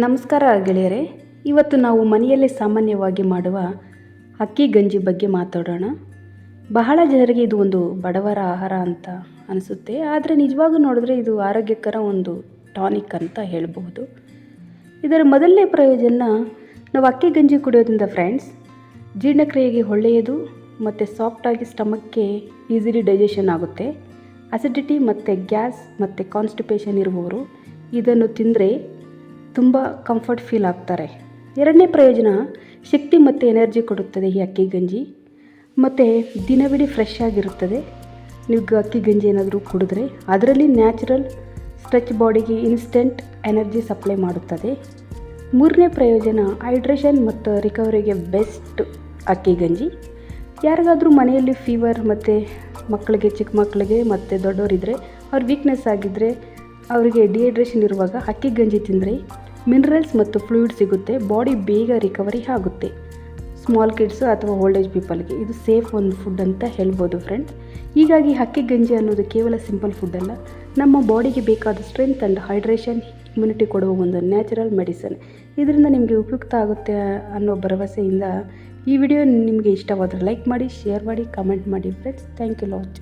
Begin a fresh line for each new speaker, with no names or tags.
ನಮಸ್ಕಾರ ಗೆಳೆಯರೆ, ಇವತ್ತು ನಾವು ಮನೆಯಲ್ಲೇ ಸಾಮಾನ್ಯವಾಗಿ ಮಾಡುವ ಅಕ್ಕಿ ಗಂಜಿ ಬಗ್ಗೆ ಮಾತಾಡೋಣ. ಬಹಳ ಜನರಿಗೆ ಇದು ಒಂದು ಬಡವರ ಆಹಾರ ಅಂತ ಅನಿಸುತ್ತೆ, ಆದರೆ ನಿಜವಾಗೂ ನೋಡಿದ್ರೆ ಇದು ಆರೋಗ್ಯಕರ ಒಂದು ಟಾನಿಕ್ ಅಂತ ಹೇಳಬಹುದು. ಇದರ ಮೊದಲನೇ ಪ್ರಯೋಜನ, ನಾವು ಅಕ್ಕಿ ಗಂಜಿ ಕುಡಿಯೋದ್ರಿಂದ ಫ್ರೆಂಡ್ಸ್ ಜೀರ್ಣಕ್ರಿಯೆಗೆ ಒಳ್ಳೆಯದು ಮತ್ತು ಸಾಫ್ಟಾಗಿ ಸ್ಟಮಕ್ಗೆ ಈಸಿಲಿ ಡೈಜೆಷನ್ ಆಗುತ್ತೆ. ಅಸಿಡಿಟಿ ಮತ್ತು ಗ್ಯಾಸ್ ಮತ್ತು ಕಾನ್ಸ್ಟಿಪೇಷನ್ ಇರುವವರು ಇದನ್ನು ತಿಂದರೆ ತುಂಬ ಕಂಫರ್ಟ್ ಫೀಲ್ ಆಗ್ತಾರೆ. ಎರಡನೇ ಪ್ರಯೋಜನ, ಶಕ್ತಿ ಮತ್ತು ಎನರ್ಜಿ ಕೊಡುತ್ತದೆ ಈ ಅಕ್ಕಿ ಗಂಜಿ. ಮತ್ತು ದಿನವಿಡೀ ಫ್ರೆಶ್ ಆಗಿರುತ್ತದೆ. ನೀವು ಅಕ್ಕಿ ಗಂಜಿ ಏನಾದರೂ ಕುಡಿದ್ರೆ ಅದರಲ್ಲಿ ನ್ಯಾಚುರಲ್ ಸ್ಟ್ರೆಚ್ ಬಾಡಿಗೆ ಇನ್ಸ್ಟೆಂಟ್ ಎನರ್ಜಿ ಸಪ್ಲೈ ಮಾಡುತ್ತದೆ. ಮೂರನೇ ಪ್ರಯೋಜನ ಹೈಡ್ರೇಷನ್ ಮತ್ತು ರಿಕವರಿಗೆ ಬೆಸ್ಟ್ ಅಕ್ಕಿ ಗಂಜಿ. ಯಾರಿಗಾದರೂ ಮನೆಯಲ್ಲಿ ಫೀವರ್ ಮತ್ತು ಮಕ್ಕಳಿಗೆ, ಚಿಕ್ಕ ಮಕ್ಕಳಿಗೆ ಮತ್ತು ದೊಡ್ಡವರಿದ್ದರೆ ಅವ್ರ ವೀಕ್ನೆಸ್ ಆಗಿದ್ದರೆ ಅವರಿಗೆ ಡಿಹೈಡ್ರೇಷನ್ ಇರುವಾಗ ಅಕ್ಕಿ ಗಂಜಿ ತಿಂದರೆ ಮಿನರಲ್ಸ್ ಮತ್ತು ಫ್ಲೂಯಿಡ್ ಸಿಗುತ್ತೆ, ಬಾಡಿ ಬೇಗ ರಿಕವರಿ ಆಗುತ್ತೆ. ಸ್ಮಾಲ್ ಕಿಡ್ಸು ಅಥವಾ ಓಲ್ಡ್ ಏಜ್ ಪೀಪಲ್ಗೆ ಇದು ಸೇಫ್ ಒಂದು ಫುಡ್ ಅಂತ ಹೇಳ್ಬೋದು ಫ್ರೆಂಡ್ಸ್. ಹೀಗಾಗಿ ಹಕ್ಕಿ ಗಂಜಿ ಅನ್ನೋದು ಕೇವಲ ಸಿಂಪಲ್ ಫುಡ್ ಅಲ್ಲ, ನಮ್ಮ ಬಾಡಿಗೆ ಬೇಕಾದ ಸ್ಟ್ರೆಂತ್ ಆ್ಯಂಡ್ ಹೈಡ್ರೇಷನ್, ಇಮ್ಯುನಿಟಿ ಕೊಡುವ ಒಂದು ನ್ಯಾಚುರಲ್ ಮೆಡಿಸನ್. ಇದರಿಂದ ನಿಮಗೆ ಉಪಯುಕ್ತ ಆಗುತ್ತೆ ಅನ್ನೋ ಭರವಸೆಯಿಂದ ಈ ವಿಡಿಯೋ ನಿಮಗೆ ಇಷ್ಟವಾದರೆ ಲೈಕ್ ಮಾಡಿ, ಶೇರ್ ಮಾಡಿ, ಕಮೆಂಟ್ ಮಾಡಿ ಫ್ರೆಂಡ್ಸ್. Thank you latch.